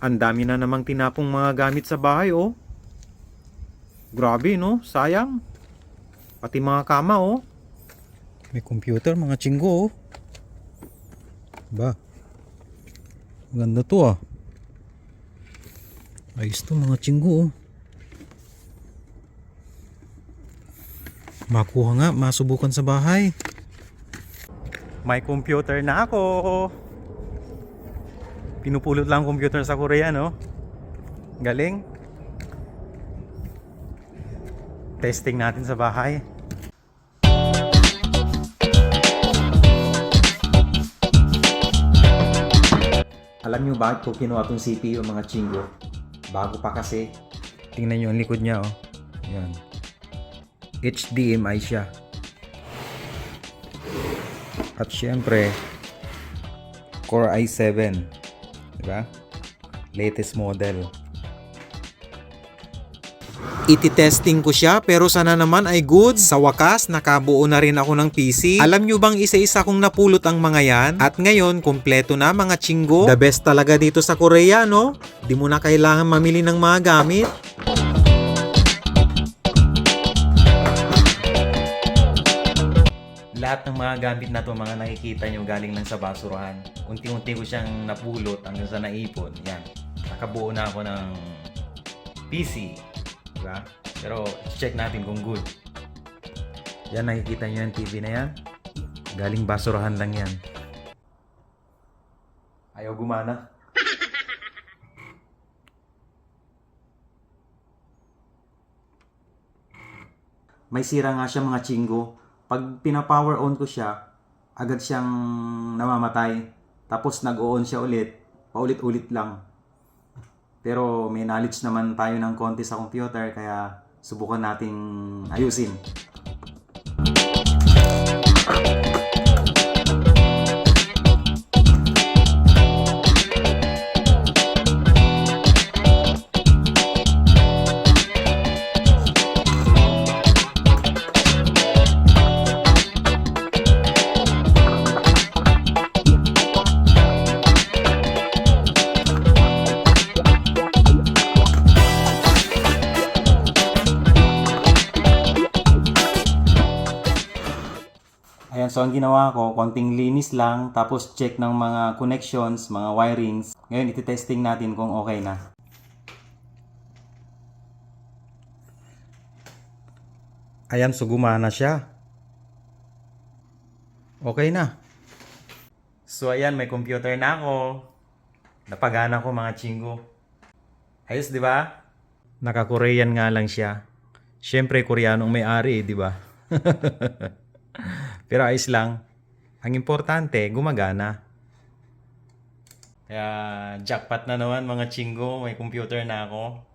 Ang dami na namang tinapong mga gamit sa bahay, oh. Grabe, no? Sayang. Pati mga kama, oh. May computer, mga chinggo, oh. Ba? Ganda to, ah. Ayos to, mga chinggo, oh. Makuha nga, masubukan sa bahay. May computer na ako. Pinupulot lang ang computer sa Korea, no? Galing. Testing natin sa bahay. Alam nyo bakit ko kinuha tong CPU mga chingo? Bago pa kasi. Tingnan nyo ang likod niya, oh. Yan. HDMI siya. At syempre, Core i7. Diba? Latest model. Iti-testing ko siya pero sana naman ay good. Sa wakas, nakabuo na rin ako ng PC. Alam nyo bang isa-isa kong napulot ang mga yan? At ngayon, kompleto na mga chinggo. The best talaga dito sa Korea, no? Di mo na kailangan mamili ng mga gamit. Lahat ng mga gamit na to, mga nakikita nyo galing lang sa basurahan. Unti-unti ko siyang napulot hanggang sa naipon. Yan. Nakabuo na ako ng PC. Diba? Pero check natin kung good. Yan, nakikita nyo yung TV na yan. Galing basurahan lang yan. Ayaw gumana. May sira nga siya mga chinggo. Pag pina-power on ko siya, agad siyang namamatay. Tapos nag-on siya ulit, paulit-ulit lang. Pero may knowledge naman tayo ng konti sa computer kaya subukan nating ayusin. Ayan, so ang ginawa ko, konting linis lang, tapos check ng mga connections, mga wirings. Ngayon, iti-testing natin kung okay na. Ayan, so gumana siya. Okay na. So ayan, may computer na ako. Napagana ko mga chingo. Ayos, di ba? Naka-Korean nga lang siya. Siyempre, Koreanong may-ari, di ba? Pero ayos lang. Ang importante, gumagana. Kaya jackpot na naman mga chingo, may computer na ako.